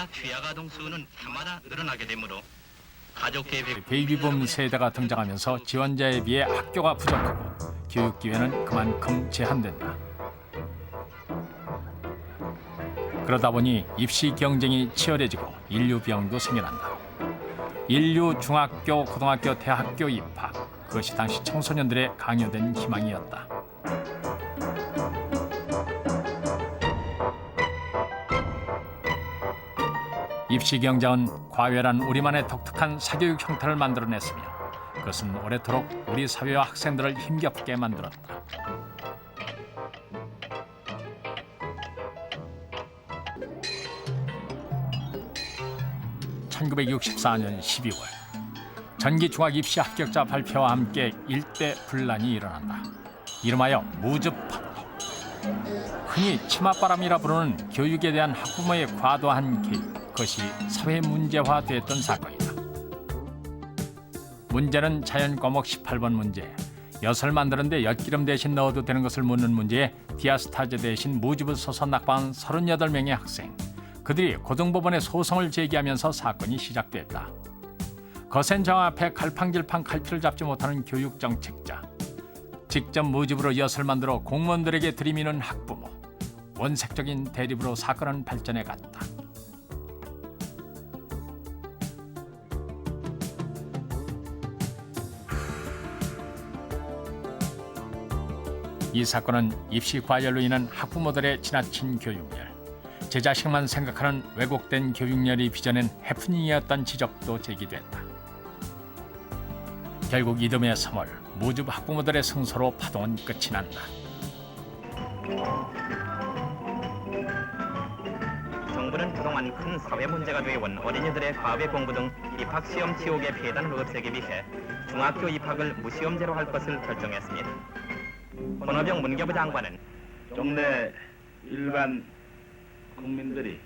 그러나 취약아동 수는 해마다 늘어나게 되므로 가족 계획 베이비붐 세대가 등장하면서 지원자에 비해 학교가 부족하고 교육 기회는 그만큼 제한된다. 그러다 보니 입시 경쟁이 치열해지고 인류 비용도 생겨난다. 인류 중학교, 고등학교, 대학교 입학 그것이 당시 청소년들의 강요된 희망이었다. 입시 경쟁은 과외란 우리만의 독특한 사교육 형태를 만들어냈으며 그것은 오래도록 우리 사회와 학생들을 힘겹게 만들었다. (1964년 12월) 전기 중학 입시 합격자 발표와 함께 일대 분란이 일어난다. 이름하여 무즈파 흔히 치맛바람이라 부르는 교육에 대한 학부모의 과도한 개입 그 것이 사회 문제화 됐던 사건이다. 문제는 자연 과목 18번 문제. 엿을 만드는데 엿기름 대신 넣어도 되는 것을 묻는 문제에 디아스타제 대신 무집을 써서 낙방한 38명의 학생. 그들이 고등법원에 소송을 제기하면서 사건이 시작됐다. 거센 정 앞에 갈팡질팡 갈피를 잡지 못하는 교육 정책자. 직접 무집으로 엿을 만들어 공무원들에게 들이미는 학부모. 원색적인 대립으로 사건은 발전해 갔다. 이 사건은 입시 과열로 인한 학부모들의 지나친 교육열, 제 자식만 생각하는 왜곡된 교육열이 빚어낸 해프닝이었던 지적도 제기됐다. 결국 이듬해 3월 무즙 학부모들의 승소로 파동은 끝이 난다. 정부는 그동안 큰 사회 문제가 되어온 어린이들의 과외 공부 등 입학 시험 치욕의 폐단을 없애기 위해 중학교 입학을 무시험제로 할 것을 결정했습니다. 권호병 문교부 장관은 동네 일반 국민들이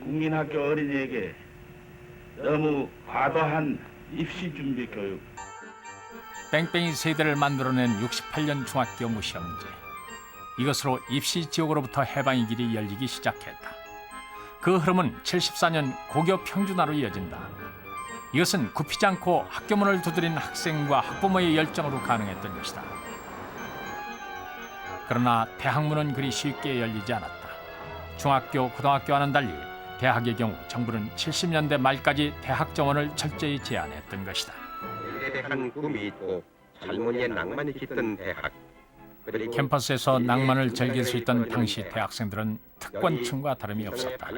국민학교 어린이에게 너무 과도한 입시 준비 교육 뺑뺑이 세대를 만들어낸 68년 중학교 무시험제. 이것으로 입시 지옥으로부터 해방의 길이 열리기 시작했다. 그 흐름은 74년 고교 평준화로 이어진다. 이것은 굽히지 않고 학교문을 두드린 학생과 학부모의 열정으로 가능했던 것이다. 그러나 대학문은 그리 쉽게 열리지 않았다. 중학교, 고등학교와는 달리 대학의 경우 정부는 70년대 말까지 대학 정원을 철저히 제한했던 것이다. 미래에 대한 꿈이 있고 젊은이의 낭만이 깃든 대학 캠퍼스에서 낭만을 즐길 수 있던 당시 대학생들은 특권층과 다름이 없었다.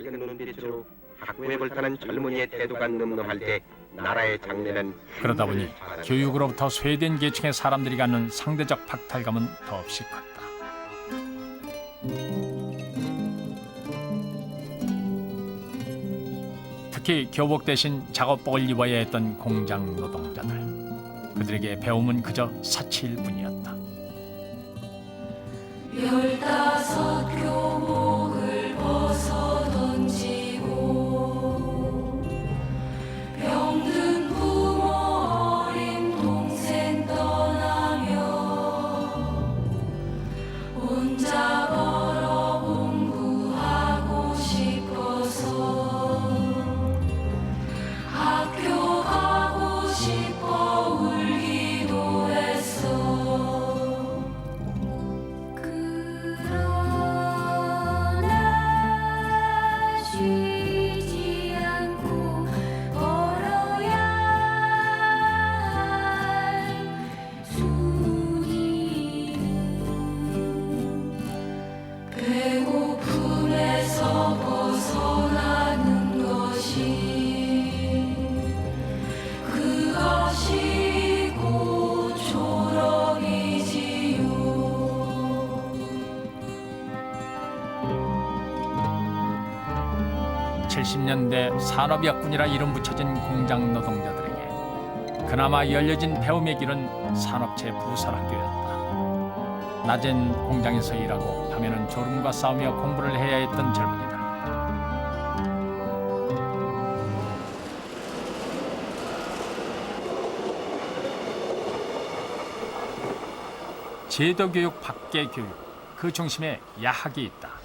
그러다 보니 교육으로부터 소외된 계층의 사람들이 갖는 상대적 박탈감은 더없이 컸다. 특히 교복 대신 작업복을 입어야 했던 공장 노동자들. 그들에게 배움은 그저 사치일 뿐이었다. 열다섯 교복을 벗어 70년대 산업약군이라 이름 붙여진 공장 노동자들에게 그나마 열려진 배움의 길은 산업체 부설학교였다. 낮엔 공장에서 일하고 밤에는 졸음과 싸우며 공부를 해야 했던 젊은이들. 제도 교육 밖의 교육 그 중심에 야학이 있다.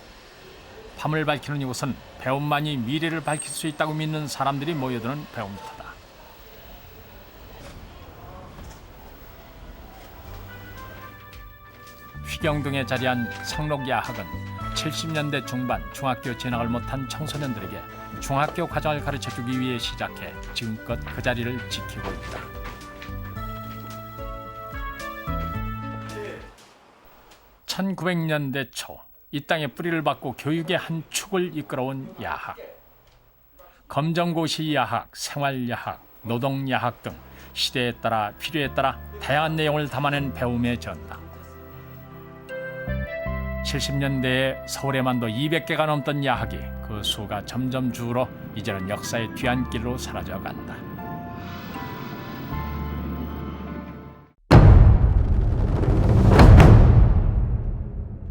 밤을 밝히는 이곳은 배움만이 미래를 밝힐 수 있다고 믿는 사람들이 모여드는 배움터다. 휘경동에 자리한 상록야학은 70년대 중반 중학교 진학을 못한 청소년들에게 중학교 과정을 가르쳐주기 위해 시작해 지금껏 그 자리를 지키고 있다. (1900년대) 초 이 땅에 뿌리를 받고 교육의 한 축을 이끌어온 야학 검정고시 야학, 생활 야학, 노동 야학 등 시대에 따라 필요에 따라 다양한 내용을 담아낸 배움의 전당 70년대에 서울에만도 200개가 넘던 야학이 그 수가 점점 줄어 이제는 역사의 뒤안길로 사라져 간다.